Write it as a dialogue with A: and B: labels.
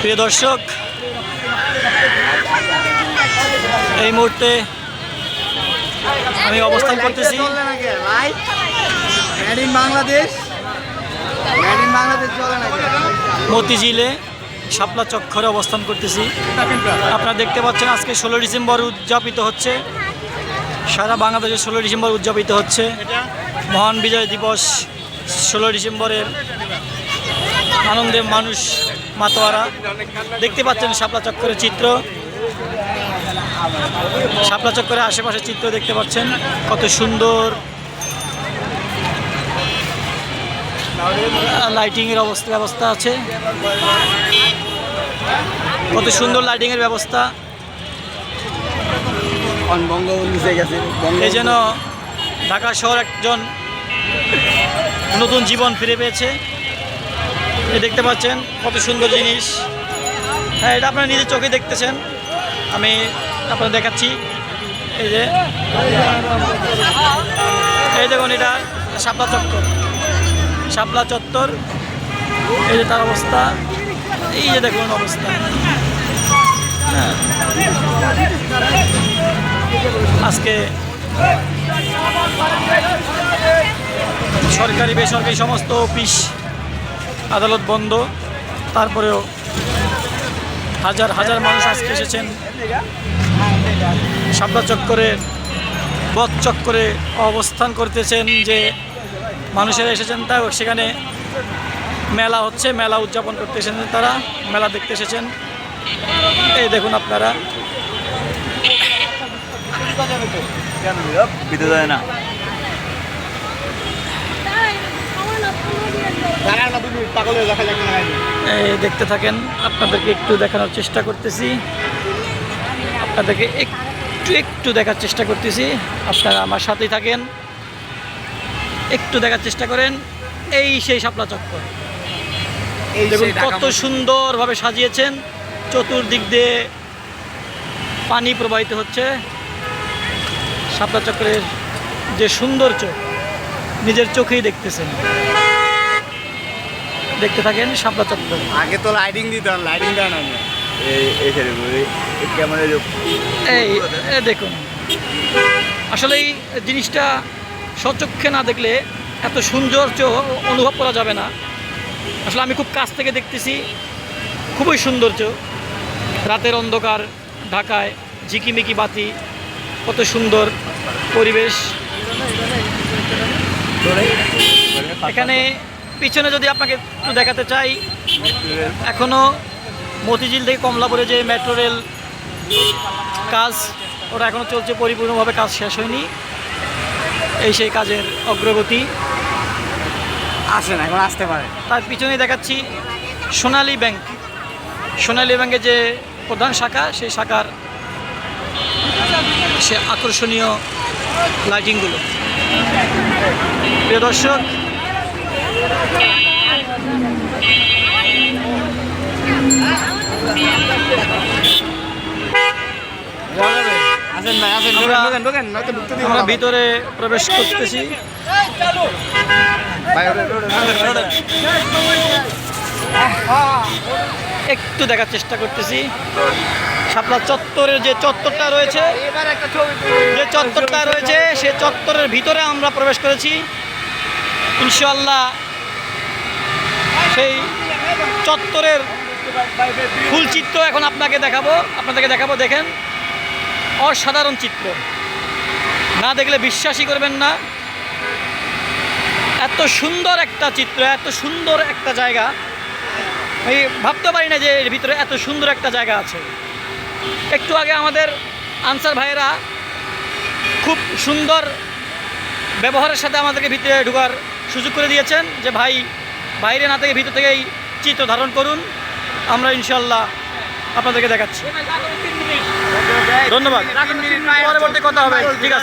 A: প্রিয় দর্শক, এই মুহূর্তে আমি অবস্থান করতেছি।
B: বাংলাদেশ
A: মতিঝিলে, শাপলা চক্করে অবস্থান করতেছি। আপনারা দেখতে পাচ্ছেন, আজকে ষোলো ডিসেম্বর উদযাপিত হচ্ছে। সারা বাংলাদেশে ষোলো ডিসেম্বর উদযাপিত হচ্ছে। মহান বিজয় দিবস ষোলো ডিসেম্বরের আনন্দে মানুষ মাতোয়ারা। দেখতে পাচ্ছেন শাপলা চক্করের চিত্র। শাপলা চক্করের আশেপাশে চিত্র দেখতে পাচ্ছেন কত সুন্দর। লাইটিংয়ের অবস্থা ব্যবস্থা আছে। কত সুন্দর লাইটিংয়ের ব্যবস্থা। এই যেন ঢাকা শহর একজন নতুন জীবন ফিরে পেয়েছে। দেখতে পাচ্ছেন কত সুন্দর জিনিস। হ্যাঁ এটা আপনারা নিজের চোখে দেখতেছেন। আমি আপনারা দেখাচ্ছি। এই যে। এই দেখুন, এটা শাপলা চত্বর। শাপলা চত্বর। এই যে তার অবস্থা। এই যে দেখুন অবস্থা। হ্যাঁ। আজকে সরকারি, বেসরকারি সমস্ত অফিস আদালত বন্ধ। তারপরেও হাজার হাজার মানুষ আজকে এসেছেন। শাপলা চক্করে, বধ চক্করে অবস্থান করতেছেন যে মানুষেরা এসেছেন, তাও সেখানে মেলা হচ্ছে, মেলা উদযাপন করতে এসেছেন তারা, মেলা দেখতে এসেছেন। এই দেখুন আপনারা।
B: বিদ্যুৎ না পাগলের দেখা যাক না
A: এই দেখতে থাকেন আপনাদেরকে একটু দেখানোর চেষ্টা করতেছি। আপনাদেরকে একটু একটু দেখার চেষ্টা করতেছি। আপনারা আমার সাথেই থাকেন। একটু দেখার চেষ্টা করেন। এই সেই শাপলা চক্কর
B: এই
A: দেখুন কত সুন্দরভাবে সাজিয়েছেন। চতুর্দিক দিয়ে পানি প্রবাহিত হচ্ছে। শাপলা চক্রের যে সুন্দর চোখ নিজের চোখেই দেখতেছেন। দেখতে থাকেন শাপলা চক্র
B: আগে তো লাইটিং দিতাম লাইটিং দেয় না এই এই ছেড়ে ক্যামেরা
A: এই এ দেখুন। আসলে এই জিনিসটা সচক্ষে না দেখলে এত সৌন্দর্য অনুভব করা যাবে না। আসলে আমি খুব কাছ থেকে দেখতেছি খুবই সৌন্দর্য। রাতের অন্ধকার ঢাকায় ঝিকিমিকি বাতি কত সুন্দর পরিবেশ। এখানে পিছনে যদি আপনাকে একটু দেখাতে চাই এখনও মতিঝিল থেকে কমলাপুরে যে মেট্রো রেল কাজ ওটা এখনও চলছে পরিপূর্ণভাবে কাজ শেষ হয়নি। এই সেই কাজের অগ্রগতি।
B: আসে না এখন আসতে পারে।
A: তার পিছনে দেখাচ্ছি সোনালী ব্যাংক। সোনালী ব্যাংকের যে প্রধান শাখা সেই শাখার সে আকর্ষণীয় লাইটিংগুলো প্রিয় দর্শক আমরা-। ভিতরে প্রবেশ করতেছি। একটু দেখার চেষ্টা করতেছি শাপলা চত্বরের যে চত্বরটা রয়েছে। যে চত্বরটা রয়েছে, সে চত্বরের ভিতরে আমরা প্রবেশ করেছি ইনশাল্লাহ সেই চত্বরের ফুল চিত্র এখন আপনাকে দেখাবো। আপনাদেরকে দেখাবো, দেখেন। অসাধারণ চিত্র। না দেখলে বিশ্বাসই করবেন না। এত সুন্দর একটা চিত্র, এত সুন্দর একটা জায়গা। আমি ভাবতে পারি না যে এর ভিতরে এত সুন্দর একটা জায়গা আছে। একটু আগে আমাদের আনসার ভাইয়েরা খুব সুন্দর ব্যবহারের সাথে আমাদেরকে ভিতরে ঢোকার সুযোগ করে দিয়েছেন যে, ভাই বাইরে না থেকে ভিতর থেকেই চিত্র ধারণ করুন। আমরা ইনশাল্লাহ আপনাদেরকে দেখাচ্ছি। ধন্যবাদ। পরবর্তী কথা হবে। ঠিক আছে।